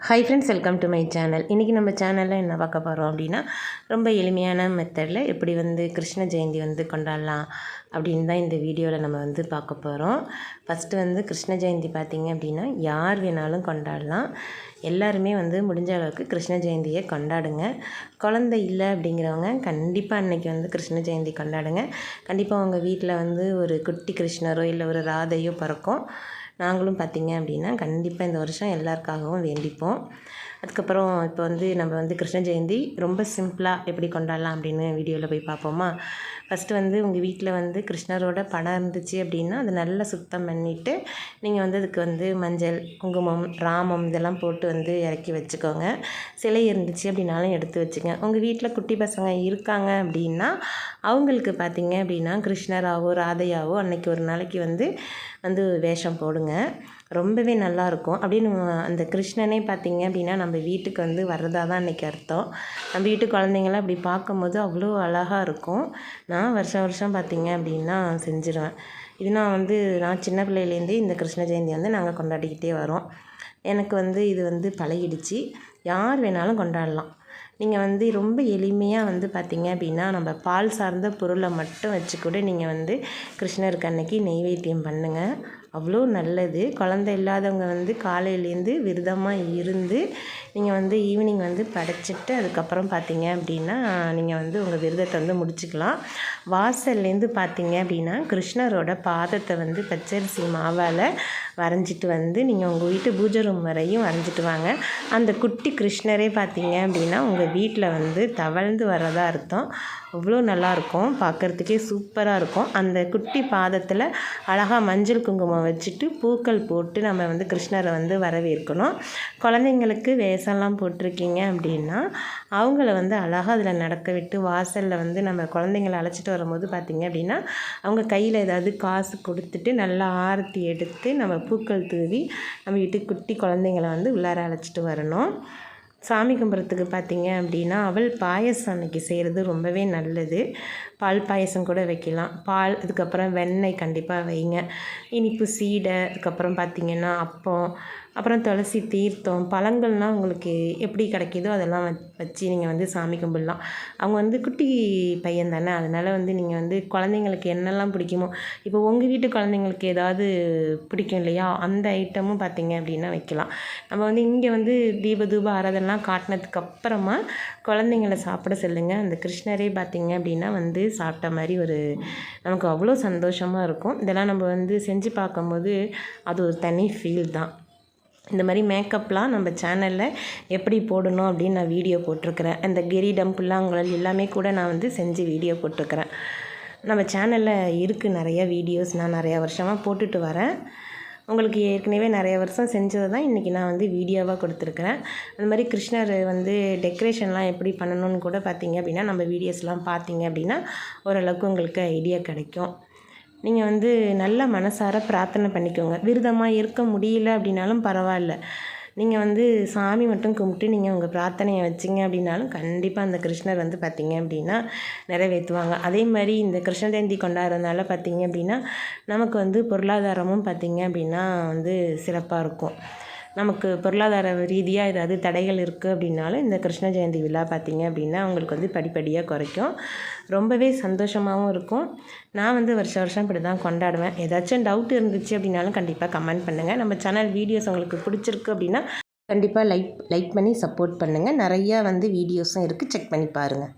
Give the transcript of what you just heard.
Hi friends welcome to my channel இன்றைக்கி நம்ம சேனலில் என்ன பார்க்க போகிறோம் அப்படின்னா ரொம்ப எளிமையான மெத்தடில் எப்படி வந்து கிருஷ்ண ஜெயந்தி வந்து கொண்டாடலாம் அப்படின்னு தான் இந்த வீடியோவில் நம்ம வந்து பார்க்க போகிறோம் ஃபஸ்ட்டு வந்து கிருஷ்ண ஜெயந்தி பார்த்திங்க அப்படின்னா யார் வேணாலும் கொண்டாடலாம். எல்லாருமே வந்து முடிஞ்ச அளவுக்கு கிருஷ்ண ஜெயந்தியை கொண்டாடுங்க. குழந்தை இல்லை அப்படிங்கிறவங்க கண்டிப்பாக அன்றைக்கி வந்து கிருஷ்ண ஜெயந்தி கொண்டாடுங்க. கண்டிப்பாக உங்கள் வீட்டில் வந்து ஒரு குட்டி கிருஷ்ணரோ இல்லை ஒரு ராதையோ பிறக்கும். நாங்களும் பார்த்திங்க அப்படின்னா கண்டிப்பாக இந்த வருஷம் எல்லாருக்காகவும் வேண்டிப்போம். அதுக்கப்புறம் இப்போ வந்து நம்ம வந்து கிருஷ்ண ஜெயந்தி ரொம்ப சிம்பிளாக எப்படி கொண்டாடலாம் அப்படின்னு வீடியோவில் போய் பார்ப்போமா? ஃபஸ்ட்டு வந்து உங்கள் வீட்டில் வந்து கிருஷ்ணரோட படம் இருந்துச்சு அப்படின்னா அதை நல்லா சுத்தம் பண்ணிவிட்டு நீங்கள் வந்து அதுக்கு வந்து மஞ்சள் குங்குமம் ராமம் இதெல்லாம் போட்டு வந்து இறக்கி வச்சுக்கோங்க. சிலை இருந்துச்சு அப்படின்னாலும் எடுத்து வச்சுங்க. உங்கள் வீட்டில் குட்டி பசங்க இருக்காங்க அப்படின்னா அவங்களுக்கு பார்த்தீங்க அப்படின்னா கிருஷ்ணராவோ ராதையாவோ அன்னைக்கு ஒரு நாளைக்கு வந்து வந்து வேஷம் போடுங்க. ரொம்பவே நல்லாயிருக்கும். அப்படின்னு அந்த கிருஷ்ணனே பார்த்திங்க அப்படின்னா நம்ம வீட்டுக்கு வந்து வர்றதா தான் அன்றைக்கி அர்த்தம். நம்ம வீட்டு குழந்தைங்களாம் அப்படி பார்க்கும்போது அவ்வளோ அழகாக இருக்கும். நான் வருஷம் வருஷம் பார்த்திங்க அப்படின்னா செஞ்சுருவேன். இது நான் வந்து நான் சின்ன பிள்ளையிலேருந்தே இந்த கிருஷ்ண ஜெயந்தி வந்து நாங்கள் கொண்டாடிக்கிட்டே வரோம். எனக்கு வந்து இது வந்து பழகிடுச்சு. யார் வேணாலும் கொண்டாடலாம். நீங்கள் வந்து ரொம்ப எளிமையாக வந்து பார்த்திங்க அப்படின்னா நம்ம பால் சார்ந்த பொருளை மட்டும் வச்சு கூட நீங்கள் வந்து கிருஷ்ணருக்கு அன்னைக்கு நெய்வேத்தியம் பண்ணுங்கள் அவ்வளோ நல்லது. குழந்த இல்லாதவங்க வந்து காலையிலேருந்து விரதமாக இருந்து நீங்கள் வந்து ஈவினிங் வந்து படைச்சிட்டு அதுக்கப்புறம் பார்த்தீங்க அப்படின்னா நீங்கள் வந்து உங்கள் விரதத்தை வந்து முடிச்சுக்கலாம். வாசல்லேருந்து பார்த்தீங்க அப்படின்னா கிருஷ்ணரோட பாதத்தை வந்து பச்சரிசி மாவால் வரைஞ்சிட்டு வந்து நீங்கள் உங்கள் வீட்டு பூஜை ரூம் வரையும் வரைஞ்சிட்டு வாங்க. அந்த குட்டி கிருஷ்ணரே பார்த்தீங்க அப்படின்னா உங்கள் வீட்டில் வந்து தவழ்ந்து வர்றதா அர்த்தம். அவ்வளோ நல்லாயிருக்கும் பார்க்குறதுக்கே சூப்பராக இருக்கும். அந்த குட்டி பாதத்தில் அழகாக மஞ்சள் குங்குமம் வச்சுட்டு பூக்கள் போட்டு நம்ம வந்து கிருஷ்ணரை வந்து வரவேற்கணும். குழந்தைங்களுக்கு வேஷம்லாம் போட்டிருக்கீங்க அப்படின்னா அவங்கள வந்து அழகாக அதில் நடக்க விட்டு வாசலில் வந்து நம்ம குழந்தைங்கள அழைச்சிட்டு வரும்போது பார்த்திங்க அப்படின்னா அவங்க கையில் ஏதாவது காசு கொடுத்துட்டு நல்லா ஆரத்தி எடுத்து நம்ம பூக்கள் தூவி நம்ம வீட்டுக்கு குட்டி குழந்தைங்கள வந்து உள்ளார அழைச்சிட்டு வரணும். சாமி கும்பிட்றதுக்கு பார்த்தீங்க அப்படின்னா அவள் பாயசம் அன்றைக்கி செய்கிறது ரொம்பவே நல்லது. பால் பாயசம் கூட வைக்கலாம். பால் அதுக்கப்புறம் வெண்ணெய் கண்டிப்பாக வைங்க. இனிப்பு சீடை அதுக்கப்புறம் பார்த்திங்கன்னா அப்பம் அப்புறம் துளசி தீர்த்தம் பழங்கள்லாம் உங்களுக்கு எப்படி கிடைக்கிதோ அதெல்லாம் வச்சு நீங்கள் வந்து சாமி கும்பிடலாம். அவங்க வந்து குட்டி பையன் தானே அதனால் வந்து நீங்கள் வந்து குழந்தைங்களுக்கு என்னெல்லாம் பிடிக்குமோ இப்போ உங்கள் வீட்டு குழந்தைங்களுக்கு ஏதாவது பிடிக்கும் இல்லையா அந்த ஐட்டமும் பார்த்திங்க அப்படின்னா வைக்கலாம். நம்ம வந்து இங்கே வந்து தீப தூப ஆராதனைலாம் காட்டினதுக்கு அப்புறமா குழந்தைங்கள சாப்பிட சொல்லுங்கள் அந்த கிருஷ்ணரே பார்த்தீங்க அப்படின்னா வந்து சாப்பிட்ட மாதிரி ஒரு நமக்கு அவ்வளோ சந்தோஷமாக இருக்கும். இதெல்லாம் நம்ம வந்து செஞ்சு பார்க்கும்போது அது ஒரு தனி ஃபீல் தான். இந்த மாதிரி மேக்கப்லாம் நம்ம சேனலில் எப்படி போடணும் அப்படின்னு நான் வீடியோ போட்டிருக்கிறேன். அந்த கிரீடம் புல்லாங்குழல் எல்லாமே கூட நான் வந்து செஞ்சு வீடியோ போட்டிருக்கிறேன். நம்ம சேனலில் இருக்குது நிறைய வீடியோஸ் நான் நிறையா வருஷமாக போட்டுட்டு வரேன். உங்களுக்கு ஏற்கனவே நிறைய வருஷம் செஞ்சதை தான் இன்றைக்கி நான் வந்து வீடியோவாக கொடுத்துருக்குறேன். அந்த மாதிரி கிருஷ்ணர் வந்து டெக்கரேஷன்லாம் எப்படி பண்ணணும்னு கூட பார்த்தீங்க அப்படின்னா நம்ம வீடியோஸ்லாம் பார்த்தீங்க அப்படின்னா ஓரளவுக்கு உங்களுக்கு ஐடியா கிடைக்கும். நீங்கள் வந்து நல்ல மனசார பிரார்த்தனை பண்ணிக்கோங்க. விரதமாக இருக்க முடியல அப்படின்னாலும் பரவாயில்ல. நீங்கள் வந்து சாமி மட்டும் கும்பிட்டு நீங்கள் உங்கள் பிரார்த்தனையை வச்சிங்க அப்படின்னாலும் கண்டிப்பாக அந்த கிருஷ்ணர் வந்து பார்த்திங்க அப்படின்னா நிறைவேற்றுவாங்க. அதே மாதிரி இந்த கிருஷ்ண ஜெயந்தி கொண்டாடுறதுனால பார்த்திங்க அப்படின்னா நமக்கு வந்து பொருளாதாரமும் பார்த்திங்க அப்படின்னா வந்து சிறப்பாக இருக்கும். நமக்கு பொருளாதார ரீதியாக ஏதாவது தடைகள் இருக்குது அப்படின்னாலும் இந்த கிருஷ்ண ஜெயந்தி விழா பார்த்திங்க அப்படின்னா அவங்களுக்கு வந்து படிப்படியாக குறைக்கும். ரொம்பவே சந்தோஷமாகவும் இருக்கும். நான் வந்து வருஷம் வருஷம் இப்படி தான் கொண்டாடுவேன். ஏதாச்சும் டவுட் இருந்துச்சு அப்படின்னாலும் கண்டிப்பாக கமெண்ட் பண்ணுங்கள் நம்ம சேனல் வீடியோஸ் உங்களுக்கு பிடிச்சிருக்கு அப்படின்னா கண்டிப்பாக லைக் லைக் பண்ணி சப்போர்ட் பண்ணுங்கள் நிறையா வந்து வீடியோஸும் இருக்குது செக் பண்ணி பாருங்கள்